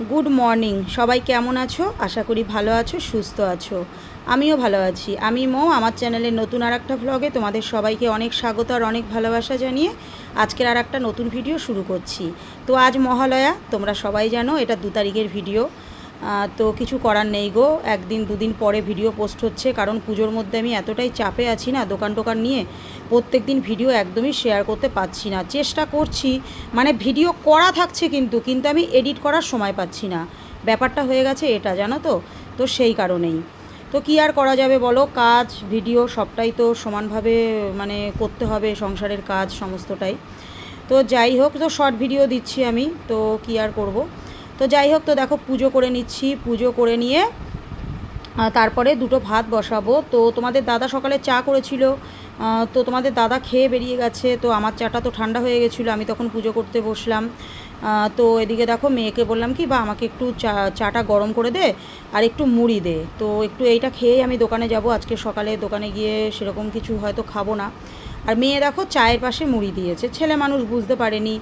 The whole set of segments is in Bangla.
গুড মর্নিং সবাই কেমন আছো? আশা করি ভালো আছো, সুস্থ আছো। আমিও ভালো আছি। আমি মো, আমার চ্যানেলে নতুন আর একটা ভ্লগে তোমাদের সবাইকে অনেক স্বাগত আর অনেক ভালোবাসা জানিয়ে আজকের আর একটা নতুন ভিডিও শুরু করছি। তো আজ মহালয়া, তোমরা সবাই জানো, এটা দু তারিখের ভিডিও তো কিছু করার নেই গো। একদিন দুদিন পরে ভিডিও পোস্ট হচ্ছে, কারণ পুজোর মধ্যে আমি এতটাই চাপে আছি না দোকান টোকান নিয়ে প্রত্যেক দিন ভিডিও একদমই শেয়ার করতে পারছি না। চেষ্টা করছি মানে ভিডিও করা থাকছে কিন্তু কিন্তু আমি এডিট করার সময় পাচ্ছি না। ব্যাপারটা হয়ে গেছে এটা, জানো তো? তো সেই কারণেই। তো কি আর করা যাবে বলো? কাজ, ভিডিও সবটাই তো সমানভাবে মানে করতে হবে, সংসারের কাজ সমস্তটাই। তো যাই হোক, তো শর্ট ভিডিও দিচ্ছি আমি, তো কি আর করব? তো যাই হোক, তো দেখো পুজো করে নিচ্ছি, পুজো করে নিয়ে তারপরে দুটো ভাত বসাবো। তো তোমাদের দাদা সকালে চা করেছিল তো তোমাদের দাদা খেয়ে বেরিয়ে গেছে, তো আমার চাটা তো ঠান্ডা হয়ে গেছিল, আমি তখন পুজো করতে বসলাম। তো এদিকে দেখো মেয়েকে বললাম কি, বা, আমাকে একটু চা, চাটা গরম করে দে আর একটু মুড়ি দে। তো একটু এইটা খেয়েই আমি দোকানে যাব, আজকে সকালে দোকানে গিয়ে সেরকম কিছু হয়তো খাব না। আর মেয়ে দেখো চায়ের পাশে মুড়ি দিয়েছে। ছেলে মানুষ বুঝতে পারেনি।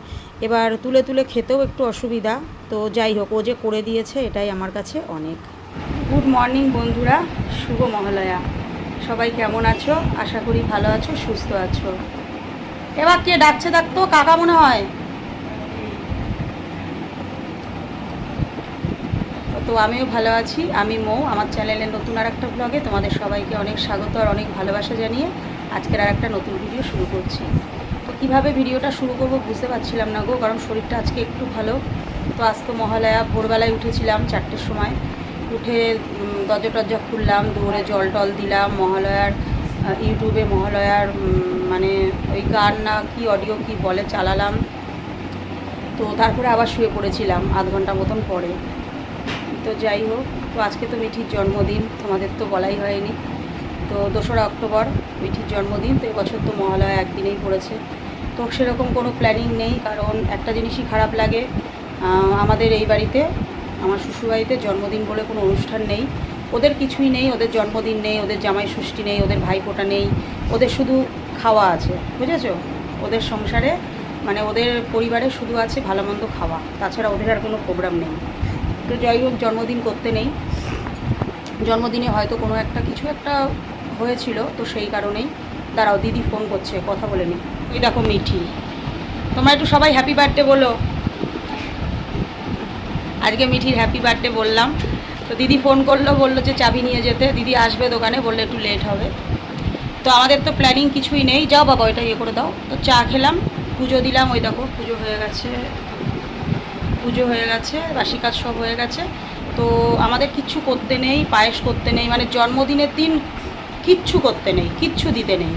এবার তুলে তুলে খেতেও একটু অসুবিধা। তো যাই হোক, ও যে করে দিয়েছে, এটাই আমার কাছে অনেক। গুড মর্নিং বন্ধুরা। শুভ মহালয়া। সবাই কেমন আছো? আশা করি ভালো আছো, সুস্থ আছো। এবার কে ডাকছে ডাকতো কাকা মনে হয়? তো আমিও ভালো আছি। আমি মৌ, আমার চ্যানেলে নতুন আর একটা ব্লগে তোমাদের সবাইকে অনেক স্বাগত আর অনেক ভালোবাসা জানিয়ে। আজকের আর একটা নতুন ভিডিও শুরু করছি। তো কীভাবে ভিডিওটা শুরু করব বুঝতে পারছিলাম না গো, কারণ শরীরটা আজকে একটু ভালো। তো আজকে মহালয়া, ভোরবেলায় উঠেছিলাম চারটের সময়। উঠে দরজা টরজা খুললাম, দৌড়ে জল টল দিলাম, মহালয়ার ইউটিউবে মহালয়ার মানে ওই গান না কি অডিও কি বলে চালালাম। তো তারপরে আবার শুয়ে পড়েছিলাম আধ ঘণ্টা মতন পরে। তো যাই হোক, তো আজকে তো মিঠির জন্মদিন, তোমাদের তো বলাই হয়নি। তো দোসরা অক্টোবর, মিঠির জন্মদিন, তো এবছর তো মহালয়া একদিনেই পড়েছে। তো সেরকম কোনো প্ল্যানিং নেই, কারণ একটা জিনিসই খারাপ লাগে আমাদের এই বাড়িতে, আমার শ্বশুরবাড়িতে জন্মদিন বলে কোনো অনুষ্ঠান নেই। ওদের কিছুই নেই, ওদের জন্মদিন নেই, ওদের জামাই ষষ্ঠী নেই, ওদের ভাইফোঁটা নেই, ওদের শুধু খাওয়া আছে, বুঝেছ? ওদের সংসারে মানে ওদের পরিবারে শুধু আছে ভালো মন্দ খাওয়া, তাছাড়া ওদের আর কোনো প্রোগ্রাম নেই। তো যাই হোক, জন্মদিন করতে নেই। জন্মদিনে হয়তো কোনো একটা কিছু একটা হয়েছিল, তো সেই কারণেই দাঁড়াও দিদি ফোন করছে, কথা বলে নি। ওই দেখো মিঠি। তোমরা একটু সবাই হ্যাপি বার্থডে বলো। আজকে মিঠির হ্যাপি বার্থডে বললাম। তো দিদি ফোন করল, বলল যে চাবি নিয়ে যেতে। দিদি আসবে দোকানে, বললে একটু লেট হবে। তো আমাদের তো প্ল্যানিং কিছুই নেই। যাও বাবা, ওইটা ইয়ে করে দাও। তো চা খেলাম, পুজো দিলাম, ওই দেখো পুজো হয়ে গেছে। পুজো হয়ে গেছে, বাসি কাজ সব হয়ে গেছে। তো আমাদের কিচ্ছু করতে নেই, পায়েস করতে নেই। মানে জন্মদিনের দিন কিচ্ছু করতে নেই, কিচ্ছু দিতে নেই।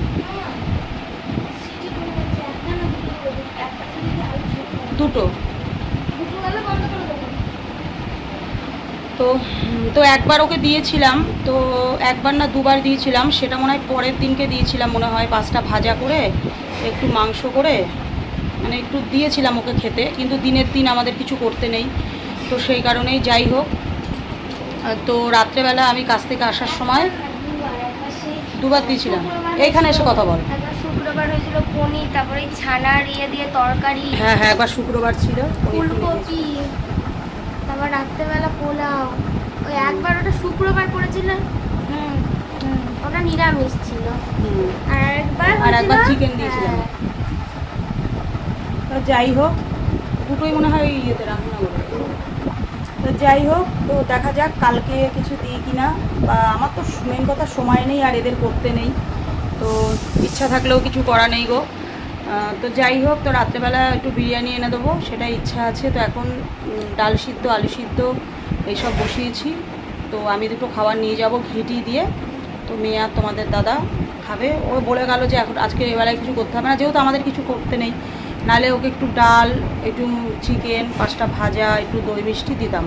দুটো। তো তো একবার ওকে দিয়েছিলাম, তো একবার না দুবার দিয়েছিলাম, সেটা মনে হয় পরের দিনকে দিয়েছিলাম মনে হয়, পাঁচটা ভাজা করে, একটু মাংস করে মানে একটু দিয়েছিলাম ওকে খেতে, কিন্তু দিনের দিন আমাদের কিছু করতে নেই। তো সেই কারণেই যাই হোক, তো রাত্রেবেলা আমি কাছ থেকে আসার সময় দুবার দিয়েছিলাম। এইখানে এসে কথা বল। শুক্রবার হয়েছিল পনির তারপরে ছানার ইয়ে দিয়ে তরকারি। হ্যাঁ হ্যাঁ একবার শুক্রবার ছিল ফুলকপি তারপর রাত্রেবেলা পোলাও। ওই একবার ওটা শুক্রবার করেছিল। ওটা নিরামিষ ছিল। আর একবার আর একবার chicken দিয়েছিলাম। হ্যাঁ, যাই হোক দুটোই মনে হয় ইয়েতে রান্না তো যাই হোক, তো দেখা যাক কালকে কিছু দিই কিনা বা আমার তো মেন কথা সময় নেই আর এদের করতে নেই। তো ইচ্ছা থাকলেও কিছু করা নেই গো। তো যাই হোক, তো রাত্রেবেলা একটু বিরিয়ানি এনে দেবো সেটা ইচ্ছা আছে। তো এখন ডাল সিদ্ধ, আলু সিদ্ধ, এইসব বসিয়েছি। তো আমি দুটো খাবার নিয়ে যাব ঘিটি দিয়ে। তো মেয়ে আর তোমাদের দাদা খাবে। ও বলে গেল যে এখন, আজকে এবেলায় কিছু করতে হবে না, যেহেতু আমাদের কিছু করতে নেই। নাহলে ওকে একটু ডাল, একটু চিকেন, পাঁচটা ভাজা, একটু দই মিষ্টি দিতাম।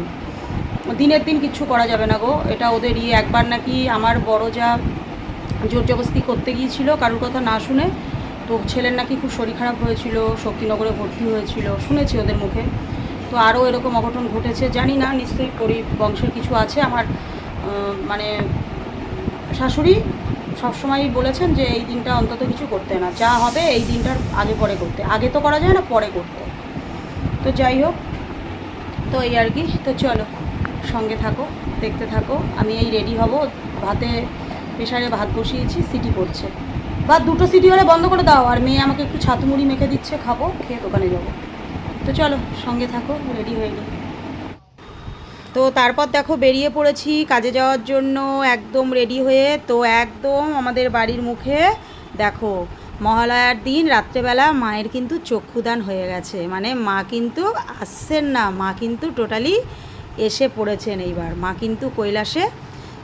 দিনের দিন কিচ্ছু করা যাবে না গো। এটা ওদের ইয়ে। একবার নাকি আমার বড় যা জোর জবস্তি করতে গিয়েছিল, কারোর কথা না শুনে, তো ছেলের নাকি খুব শরীর খারাপ হয়েছিল, শক্তিনগরে ভর্তি হয়েছিল, শুনেছি ওদের মুখে। তো আরও এরকম অঘটন ঘটেছে, জানি না, নিশ্চয়ই পরি বংশের কিছু আছে। আমার মানে শাশুড়ি সবসময়ই বলেছেন যে এই দিনটা অন্তত কিছু করতে না। যা হবে এই দিনটার আগে পরে করতে। আগে তো করা যায় না, পরে করতে। তো যাই হোক, তো এই আর কি। তো চলো, সঙ্গে থাকো, দেখতে থাকো। আমি এই রেডি হব। ভাতে প্রেশারে ভাত বসিয়েছি সিটি পড়ছে ভাত দুটো সিটি হলে বন্ধ করে দাও। আর মেয়ে আমাকে একটু ছাতু মুড়ি মেখে দিচ্ছে, খাব, খেয়ে দোকানে যাব। তো চলো, সঙ্গে থাকো রেডি হয়ে নিই। তো তারপর দেখো বেরিয়ে পড়েছি, কাজে যাওয়ার জন্য একদম রেডি হয়ে, তো একদম আমাদের বাড়ির মুখে দেখো মহালয়ার দিন, রাত্রেবেলা মায়ের কিন্তু চক্ষুদান হয়ে গেছে। মানে মা কিন্তু আসছেন না, মা কিন্তু টোটালি এসে পড়েছেন এইবার। মা কিন্তু কৈলাসে,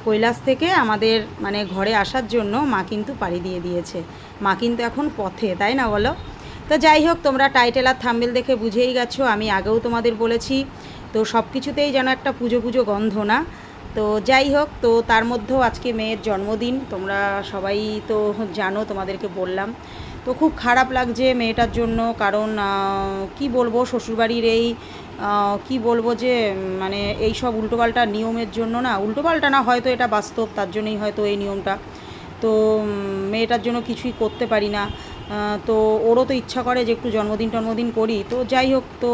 কৈলাস থেকে আমাদের মানে ঘরে আসার জন্য মা কিন্তু পাড়ি দিয়ে দিয়েছে। মা কিন্তু এখন পথে, তাই না বলো? তো যাই হোক, তোমরা টাইটেল আর থাম্বেল দেখে বুঝেই গেছো। আমি আগেও তোমাদের বলেছি তো সব কিছুতেই যেন একটা পুজো পুজো গন্ধ না? তো যাই হোক, তো তার মধ্যেও আজকে মেয়ের জন্মদিন, তোমরা সবাই তো জানো, তোমাদেরকে বললাম। তো খুব খারাপ লাগছে মেয়েটার জন্য, কারণ কি বলব, শ্বশুরবাড়ির এই কি বলব যে মানে এই সব উল্টোপাল্টা নিয়মের জন্য না, উল্টোপাল্টা না, হয়তো এটা বাস্তব, তার জন্যই হয়তো এই নিয়মটা। তো মেয়েটার জন্য কিছুই করতে পারি না। তো ওরও তো ইচ্ছা করে যে একটু জন্মদিন টন্মদিন করি। তো যাই হোক, তো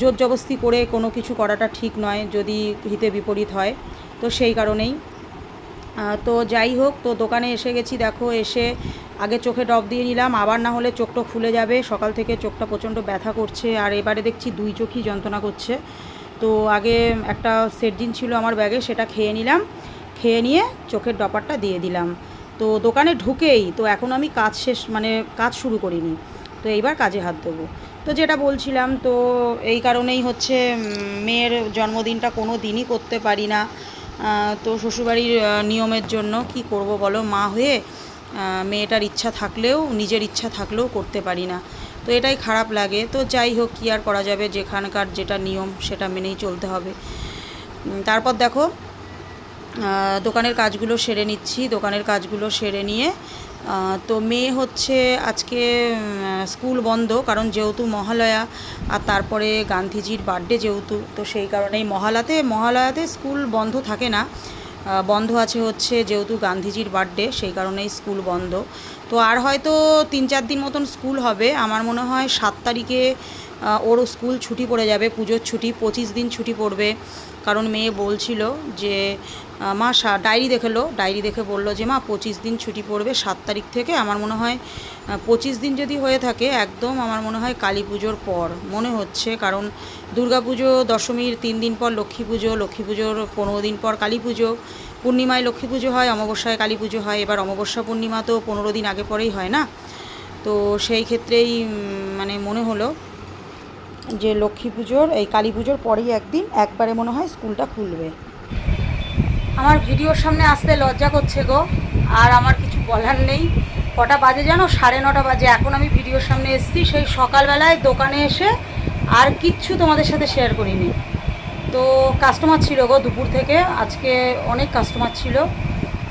জোর জবস্তি করে কোনো কিছু করাটা ঠিক নয় যদি হিতে বিপরীত হয়, তো সেই কারণেই। তো যাই হোক, তো দোকানে এসে গেছি, দেখো এসে আগে চোখে ডব দিয়ে নিলাম, আবার না হলে চোখটা খুলে যাবে, সকাল থেকে চোখটা প্রচণ্ড ব্যথা করছে, আর এবারে দেখছি দুই চোখই যন্ত্রণা করছে। তো আগে একটা সেটজিন ছিল আমার ব্যাগে, সেটা খেয়ে নিলাম, খেয়ে নিয়ে চোখের ডপারটা দিয়ে দিলাম। তো দোকানে ঢুকেই, তো এখন আমি কাজ শেষ মানে কাজ শুরু করিনি, তো এইবার কাজে হাত দেবো। তো যেটা বলছিলাম, তো এই কারণেই হচ্ছে মেয়ের জন্মদিনটা কোনো দিনই করতে পারি না। তো শ্বশুরবাড়ির নিয়মের জন্য কি করব বলো? মা হয়ে মেয়েটার ইচ্ছা থাকলেও, নিজের ইচ্ছা থাকলেও করতে পারি না। তো এটাই খারাপ লাগে। তো যাই হোক, কী আর করা যাবে? যেখানকার যেটা নিয়ম, সেটা মেনেই চলতে হবে। তারপর দেখো দোকানের কাজগুলো সেরে নিচ্ছি। দোকানের কাজগুলো সেরে নিয়ে তো মেয়ে হচ্ছে আজকে স্কুল বন্ধ, কারণ যেহেতু মহালয়া, আর তারপরে গান্ধীজির বার্থডে যেহেতু, তো সেই কারণেই মহালাতে মহালয়াতে স্কুল বন্ধ থাকে না। বন্ধ আছে হচ্ছে যেহেতু গান্ধীজির বার্থডে, সেই কারণেই স্কুল বন্ধ। তো আর হয়তো তিন চার দিন মতন স্কুল হবে। আমার মনে হয় সাত তারিখে ওরও স্কুল ছুটি পড়ে যাবে, পুজোর ছুটি, পঁচিশ দিন ছুটি পড়বে। কারণ মেয়ে বলছিল যে মা ডায়েরি দেখেলো, ডায়েরি দেখে বলল যে, মা, পঁচিশ দিন ছুটি পড়বে, সাত তারিখ থেকে আমার মনে হয় পঁচিশ দিন যদি হয়ে থাকে, একদম আমার মনে হয় কালী পুজোর পর। মনে হচ্ছে, কারণ দুর্গা পুজো, দশমীর তিন দিন পর লক্ষ্মী পুজো, লক্ষ্মী পুজোর পনেরো দিন পর কালী পুজো। পূর্ণিমায় লক্ষ্মী পুজো হয়, অমাবস্যায় কালী পুজো হয়, এবার অমাবস্যা পূর্ণিমা তো পনেরো দিন আগে পরেই হয় না। তো সেই ক্ষেত্রেই মানে মনে হলো যে লক্ষ্মী পুজোর, এই কালী পুজোর পরেই একদিন একবারে মনে হয় স্কুলটা খুলবে। আমার ভিডিওর সামনে আসতে লজ্জা করছে গো, আর আমার কিছু বলার নেই। কটা বাজে জানো? সাড়ে নটা বাজে। এখন আমি ভিডিওর সামনে এসেছি, সেই সকালবেলায় দোকানে এসে আর কিচ্ছু তোমাদের সাথে শেয়ার করিনি। তো কাস্টমার ছিল গো দুপুর থেকে, আজকে অনেক কাস্টমার ছিল।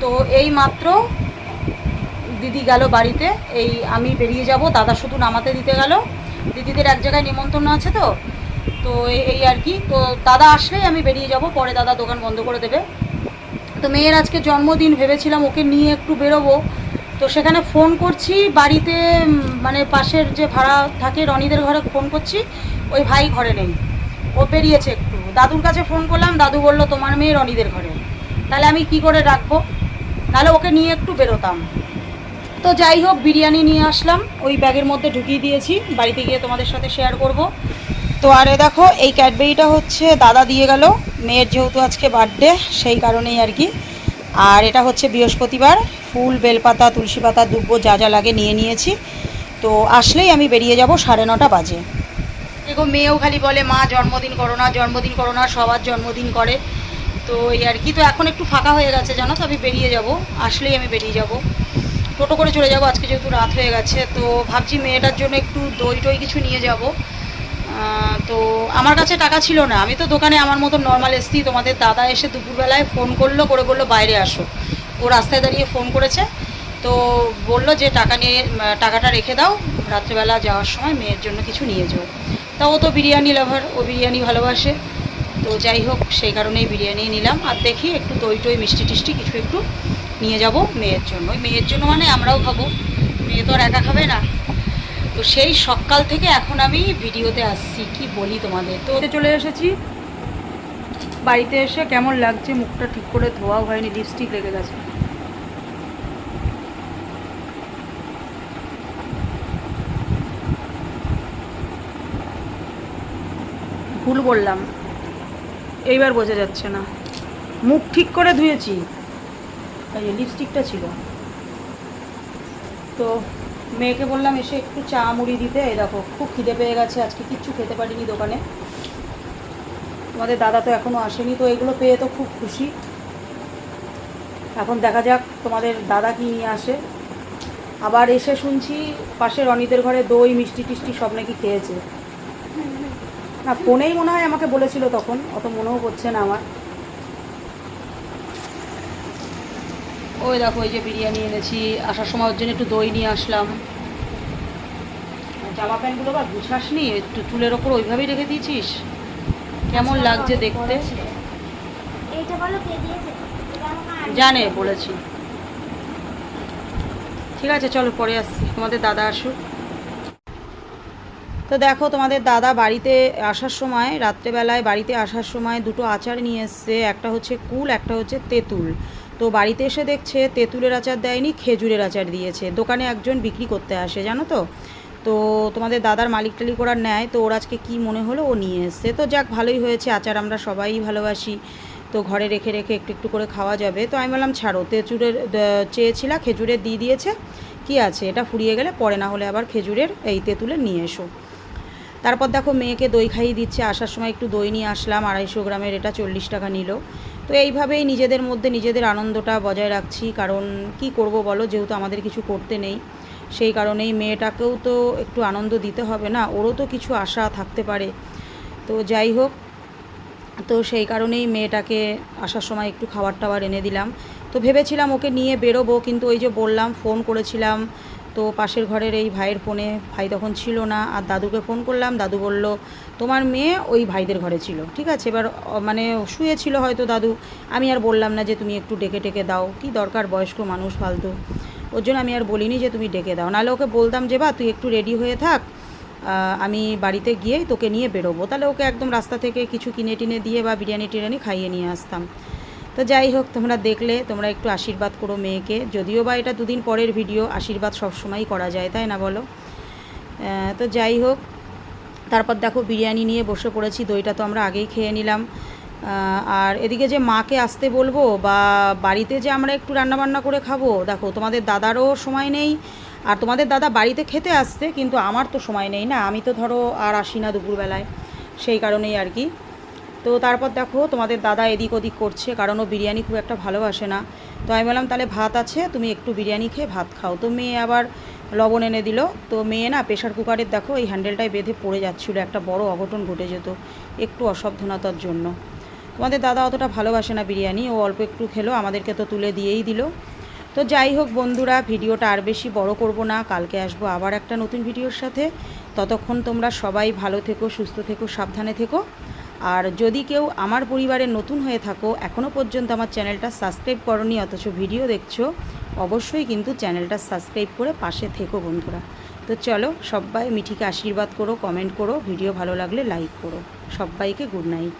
তো এই মাত্র দিদি গেল বাড়িতে, এই আমি বেরিয়ে যাব, দাদা শুধু নামাতে দিতে গেল। দিদিদের এক জায়গায় নিমন্ত্রণ আছে তো? তো এই- আর কি। তো দাদা আসলেই আমি বেরিয়ে যাব, পরে দাদা দোকান বন্ধ করে দেবে। তো মেয়ের আজকে জন্মদিন, ভেবেছিলাম ওকে নিয়ে একটু বেরোবো। তো সেখানে ফোন করছি, বাড়িতে মানে পাশের যে ভাড়া থাকে, রনিদের ঘরে ফোন করছি, ওই ভাই ঘরে নেই। ও বেরিয়েছে একটু। দাদুর কাছে ফোন করলাম, দাদু বলল, তোমার মেয়ে রনিদের ঘরে। তাহলে আমি কি করে রাখব? তাহলে ওকে নিয়ে একটু বেরোতাম। তো যাই হোক, বিরিয়ানি নিয়ে আসলাম। ওই ব্যাগের মধ্যে ঢুকিয়ে দিয়েছি। বাড়িতে গিয়ে তোমাদের সাথে শেয়ার করব। তো আরে দেখো, এই ক্যাডবেরিটা হচ্ছে দাদা দিয়ে গেল। মেয়ের যেহেতু আজকে বার্থডে সেই কারণেই আর কি। আর এটা হচ্ছে বৃহস্পতিবার। ফুল বেলপাতা, তুলসী পাতা, দুব্বো যা যা লাগে নিয়ে নিয়েছি। তো আসলেই আমি বেরিয়ে যাব সাড়ে নটা বাজে। দেখো, মেয়েও খালি বলে, মা, জন্মদিন করো না, জন্মদিন করো না, সবার জন্মদিন করে। তো এই আর কি। তো এখন একটু ফাঁকা হয়ে গেছে, জানো তো, আমি বেরিয়ে যাব। আসলেই আমি বেরিয়ে যাব। টোটো করে চলে যাব। আজকে যেহেতু রাত হয়ে গেছে, তো ভাবছি মেয়েটার জন্য একটু দই টই কিছু নিয়ে যাব। তো আমার কাছে টাকা ছিল না। আমি তো দোকানে আমার মতো নর্মাল এসছি। তোমাদের দাদা এসে দুপুরবেলায় ফোন করল, করে বলল, বাইরে আসো। ও রাস্তায় দাঁড়িয়ে ফোন করেছে। তো বলল যে, টাকা নিয়ে, টাকাটা রেখে দাও। রাত্রেবেলা যাওয়ার সময় মেয়ের জন্য কিছু নিয়ে যাও। তা ও তো বিরিয়ানি লাভার ও বিরিয়ানি ভালোবাসে। তো যাই হোক, সেই কারণেই বিরিয়ানি নিলাম। আর দেখি একটু দই টই মিষ্টি টিষ্টি কিছু একটু নিয়ে যাব মেয়ের জন্য। ওই মেয়ের জন্য মানে আমরাও খাব। মেয়ে তো আর একা খাবে না। তো সেই সকাল থেকে এখন আমি ভিডিওতে আসছি, কি বলি তোমাদের? তো চলে এসেছি। বাড়িতে এসে কেমন লাগছে? মুখটা ঠিক করে ধোয়াও হয়নি লিপস্টিক লেগে গেছে। ভুল বললাম। এইবার বোঝা যাচ্ছে না। মুখ ঠিক করে ধুয়েছি। যে লিপস্টিকটা ছিল। তো মেয়েকে বললাম, এসে একটু চা মুড়ি দিতে। এই দেখো, খুব খিদে পেয়ে গেছে, আজকে কিচ্ছু খেতে পারিনি দোকানে। তোমাদের দাদা তো এখনও আসেনি, তো এগুলো পেয়ে তো খুব খুশি। এখন দেখা যাক তোমাদের দাদা কি নিয়ে আসে। আবার এসে শুনছি পাশের অনিদের ঘরে দই, মিষ্টি টিষ্টি সব নাকি খেয়েছে। না, ফোনেই মনে হয় আমাকে বলেছিল তখন, অত মনেও পড়ছে না আমার। ওই দেখো ওই যে বিরিয়ানি এনেছি। আসার সময় ওর জন্য একটু দই নিয়ে আসলাম। জামা প্যান্টগুলো বা গুছাসনি? একটু চুলের ওপর ওইভাবেই রেখে দিয়েছিস? কেমন লাগছে দেখতে? জানে বলেছি। ঠিক আছে চলো পরে আসছি। তোমাদের দাদা আসুক। তো দেখো তোমাদের দাদা বাড়িতে আসার সময় রাত্রেবেলায় বাড়িতে আসার সময় দুটো আচার নিয়ে এসছে। একটা হচ্ছে কুল একটা হচ্ছে তেঁতুল। তো বাড়িতে এসে দেখছে, তেঁতুলের আচার দেয়নি, খেজুরের আচার দিয়েছে। দোকানে একজন বিক্রি করতে আসে, জানো তো? তো তোমাদের দাদার মালিক টালিক করার নেয়, তো ওর আজকে কী মনে হলো ও নিয়ে এসছে। তো যাক, ভালোই হয়েছে, আচার আমরা সবাই ভালোবাসি। তো ঘরে রেখে রেখে একটু একটু করে খাওয়া যাবে। তো আমি বললাম, ছাড়ো তেঁচুরের চেয়েছিলা, খেজুরের দিয়ে দিয়েছে। কি আছে? এটা ফুরিয়ে গেলে পরে না হলে আবার খেজুরের এই তেঁতুলে নিয়ে এসো। তারপর দেখো, মেয়েকে দই খাইয়ে দিচ্ছে। আসার সময় একটু দই নিয়ে আসলাম, আড়াইশো গ্রামের, এটা চল্লিশ টাকা নিল। তো এইভাবেই নিজেদের মধ্যে নিজেদের আনন্দটা বজায় রাখছি। কারণ কি করব বলো? যেহেতু আমাদের কিছু করতে নেই। সেই কারণেই মেয়েটাকেও তো একটু আনন্দ দিতে হবে না? ওরও তো কিছু আশা থাকতে পারে। তো যাই হোক, তো সেই কারণেই মেয়েটাকে আসার সময় একটু খাবার টাবার এনে দিলাম। তো ভেবেছিলাম ওকে নিয়ে বেরোবো, কিন্তু ওই যে বললাম, ফোন করেছিলাম তো পাশের ঘরের এই ভাইয়ের ফোনে ভাই তখন ছিল না, আর দাদুকে ফোন করলাম, দাদু বলল, তোমার মেয়ে ওই ভাইদের ঘরে ছিল। ঠিক আছে, এবার মানে শুয়েছিল হয়তো দাদু। আমি আর বললাম না যে তুমি একটু ডেকে টেকে দাও, কি দরকার বয়স্ক মানুষ ফালতু। ওর জন্য আমি আর বলিনি যে তুমি ডেকে দাও। নাহলে ওকে বলতাম যে, বা, তুই একটু রেডি হয়ে থাক আমি বাড়িতে গিয়েই তোকে নিয়ে বেরোবো। তাহলে ওকে একদম রাস্তা থেকে কিছু কিনে টিনে দিয়ে বা বিরিয়ানি টিরিয়ানি খাইয়ে নিয়ে আসতাম। তো যাই হোক, তোমরা দেখলে, তোমরা একটু আশীর্বাদ করো মেয়েকে। যদিও বা এটা দুদিন পরের ভিডিও, আশীর্বাদ সবসময়ই করা যায়, তাই না বলো? তো যাই হোক, তারপর দেখো বিরিয়ানি নিয়ে বসে পড়েছি, দইটা তো আমরা আগেই খেয়ে নিলাম। আর এদিকে যে মাকে আসতে বলব, বা বাড়িতে যে আমরা একটু রান্নাবান্না করে খাব, দেখো তোমাদের দাদারও সময় নেই, আর তোমাদের দাদা বাড়িতে খেতে আসছে, কিন্তু আমার তো সময় নেই না। আমি তো ধরো আর আসি না দুপুরবেলায়, সেই কারণেই আর কি। তো তারপর দেখো তোমাদের দাদা এদিক ওদিক করছে, কারণ ও বিরিয়ানি খুব একটা ভালোবাসে না। তো আমি বললাম, তাহলে ভাত আছে, তুমি একটু বিরিয়ানি খেয়ে ভাত খাও। তো মেয়ে আবার লবণ এনে দিল। তো মেয়ে না প্রেশার কুকারের দেখো এই হ্যান্ডেলটায় বেঁধে পড়ে যাচ্ছিল, একটা বড় অঘটন ঘটে যেত একটু অসাবধানতার জন্য। তোমাদের দাদা অতটা ভালোবাসে না বিরিয়ানি, ও অল্প একটু খেলো, আমাদেরকে তো তুলে দিয়েই দিল। তো যাই হোক বন্ধুরা, ভিডিওটা আর বেশি বড় করব না, কালকে আসব আবার একটা নতুন ভিডিওর সাথে। ততক্ষণ তোমরা সবাই ভালো থেকো, সুস্থ থেকো, সাবধানে থেকো। আর যদি কেউ আমার পরিবারে নতুন হয়ে থাকো এখনও পর্যন্ত আমার চ্যানেলটা সাবস্ক্রাইব করনি, অথচ ভিডিও দেখছ, অবশ্যই কিন্তু চ্যানেলটা সাবস্ক্রাইব করে পাশে থেকো বন্ধুরা। তো চলো, সবাই মিঠিকে আশীর্বাদ করো কমেন্ট করো, ভিডিও ভালো লাগলে লাইক করো। সবাইকে গুড নাইট